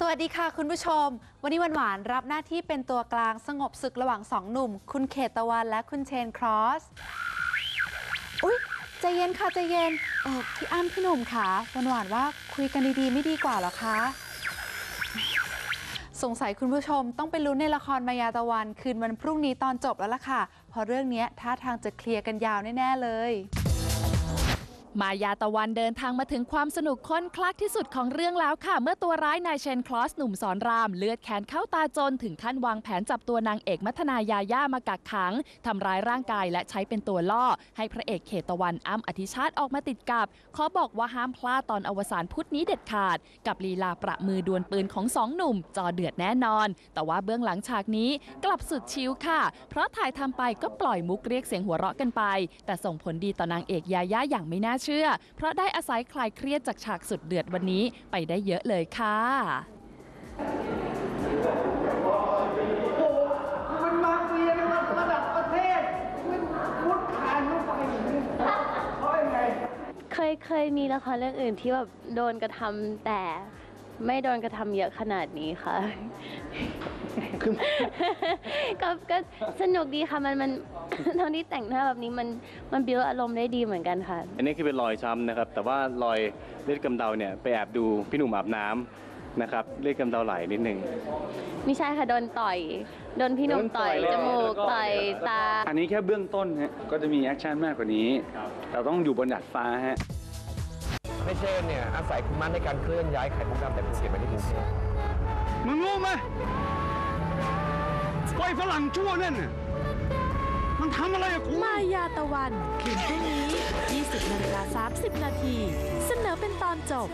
สวัสดีค่ะคุณผู้ชม วันนี้วันหวานรับหน้าที่เป็นตัวกลางสงบศึกระหว่างสองหนุ่ม คุณเขตตะวันและคุณเชนครอส อุ๊ยใจเย็นค่ะใจเย็นเออพี่อ้ำพี่หนุ่มค่ะวันหวานว่าคุยกันดีๆ ไม่ดีกว่าหรอคะ สงสัยคุณผู้ชมต้องไปลุ้นในละครมายาตะวัน คืนวันพรุ่งนี้ตอนจบแล้วล่ะค่ะเพราะเรื่องนี้ท่าทางจะเคลียร์กันยาวแน่ๆเลย มายาตะวันเดินทางมาถึงความสนุกค้นคลักที่สุดของเรื่องแล้วค่ะ เมื่อตัวร้ายนายเชนคลอสหนุ่มสอนราม เลือดแขนเข้าตาจน ถึงขั้นวางแผนจับตัวนางเอกมัทนายาย่ามากักขังทำร้ายร่างกายและใช้เป็นตัวล่อ ให้พระเอกเขตตะวันอ้ำอธิชาติออกมาติดกับ ขอบอกว่าห้ามพลาดตอนอวสานพุธนี้เด็ดขาด กับลีลาประมือดวลปืนของสองหนุ่ม จอเดือดแน่นอน แต่ว่าเบื้องหลังฉากนี้กลับสุดชิลค่ะ เพราะถ่ายทำไปก็ปล่อยมุกเรียกเสียงหัวเราะกันไป แต่ส่งผลดีต่อนางเอกยาย่าอย่างไม่น่าเชื่อเพราะได้อาศัยคลายเครียดจากฉากสุดเดือดวันนี้ไปได้เยอะเลยค่ะมันมาเฟียระดับระดับประเทศมันมุดผ่านเข้าไปอย่างนี้เพราะยังไงเคยเคยมีละครเรื่องอื่นที่แบบโดนกระทำแต่ไม่โดนกระทำเยอะขนาดนี้ค่ะ ก็ก็สนุกดีค่ะมันมันตอนที่แต่งหน้าแบบนี้มันมันบิวอารมณ์ได้ดีเหมือนกันค่ะ อันนี้คือเป็นรอยช้ำนะครับ แต่ว่ารอยเลือดกำเดาเนี่ยไปแอบดูพี่หนุ่มอาบน้ำนะครับเลือดกำเดาไหลนิดนึงไม่ใช่ค่ะโดนต่อยโดนพี่หนุ่มต่อยโดนต่อยจมูกแล้วก็ต่อยตา อันนี้แค่เบื้องต้นฮะก็จะมีแอคชั่นมากกว่านี้ เราต้องอยู่บนดาดฟ้าฮะไม่เช่นเนี่ยอาศัยคุณมั่นในการเคลื่อนย้ายไข่มุกดำแต่เป็นเสียมาที่กรุงเทพมึงรู้ไหม ไอ้ฝรั่งชั่วนั่นน่ะมันทำอะไรกับกู มายาตะวันคืนพรุ่งนี้ 20นาฬิกา30 นาที เสนอเป็นตอนจบ